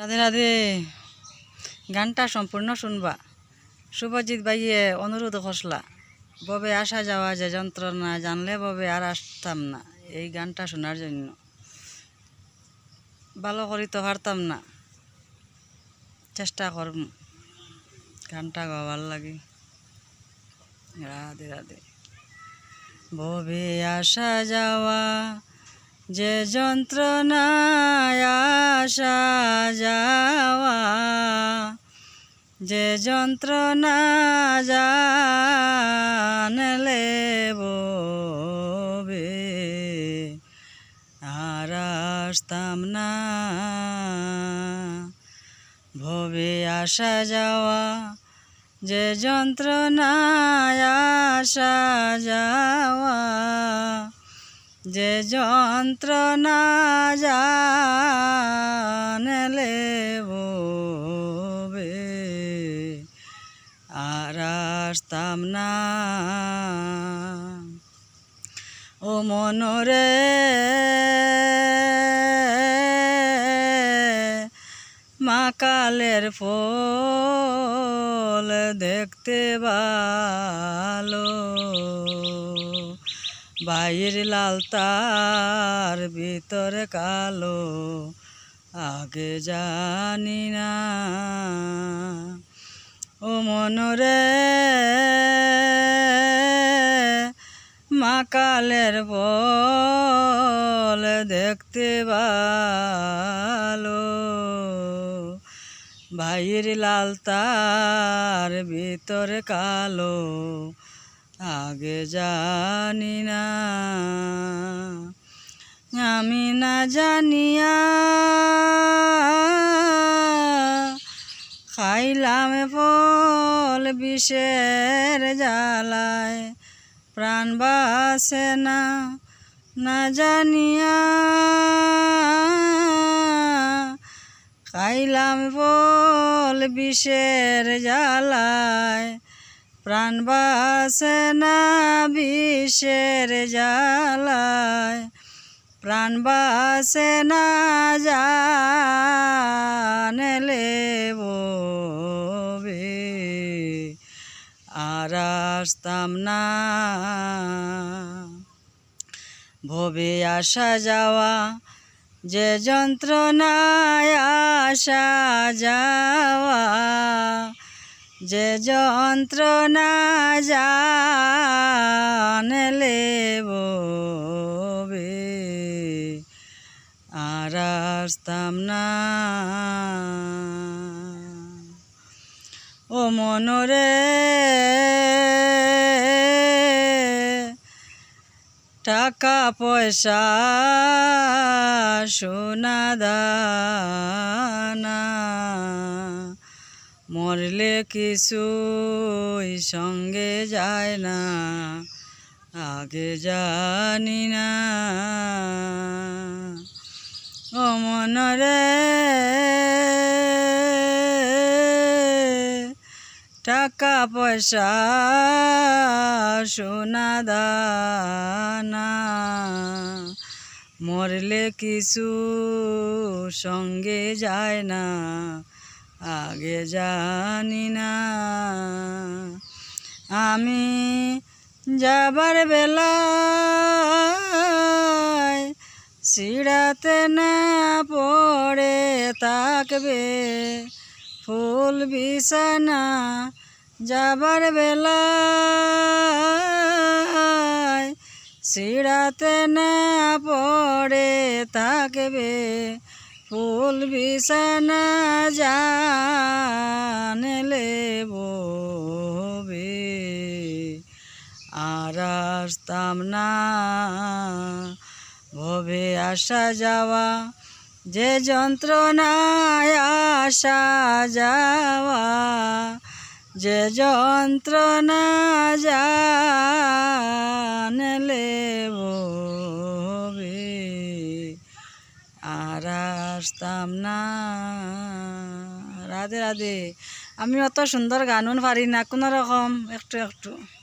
রাধে রাধে। গানটা সম্পূর্ণ শুনবা। শুভজিৎ ভাইয়ে অনুরোধ খসলা। ববে আসা যাওয়া যে যন্ত্রণা, জানলে ববে আর আসতাম না এই গানটা শোনার জন্য। ভালো করি তো হারতাম না। চেষ্টা করব। গানটা গাওয়ার লাগে। রাধে রাধে। ববে আসা যাওয়া যে যন্ত্রণায় আসা যাওয়া, যে যন্ত্রণা জানলে ববে আর আসতাম না। ভবে আসা যাওয়া, যে যন্ত্রণায় আসা যাওয়া যে যন্ত্রণা জানলে ববে আর আসতাম না। ও মনরে মা কালের ফল দেখতে ভালো। বাইর লাল তার ভিতরে কালো, আগে জানি না। ও মনরে, মা কালের বল দেখতে ভালো। ভাইয়ের লাল তার ভিতরে কালো আগে জানি না। আমি না জানিয়া খাইলাম ফল বিষের জ্বালায়, প্রাণ বাসে না না জানিয়া খাইলাম ফল বিষের জ্বালায় প্রাণ বাসে না বিষের জ্বালায়। প্রাণ বাসে না জানলে ববে আর আসতাম না। ভবে আসা যাওয়া, যে যন্ত্রণায় আসা যাওয়া যে যন্ত্রণা জানলে ববে আর আসতাম না। ও মনরে টাকা পয়সা সোনা দানা মরলে কিছুই সঙ্গে যায় না, আগে জানি না। ও মনরে টাকা পয়সা, সোনা দানা, মরলে কিছু সঙ্গে যায় না। আগে জানি না। আমি যাবার বেলায় সিঁড়াতে না পড়ে থাকবে। ফুল বিছানা যাবার বেলায় সিঁড়াতে না পড়ে থাকবে। ফুল বিছানা জানলে ববে আর আসতাম না, ভবে আসা যাওয়া, যে যন্ত্রণায় আসা যাওয়া, যে যন্ত্রণা জানলে ববে আর আসতাম না। রাধে রাধে। আমি অত সুন্দর গানুন পারি না, কোনো রকম, একটু একটু।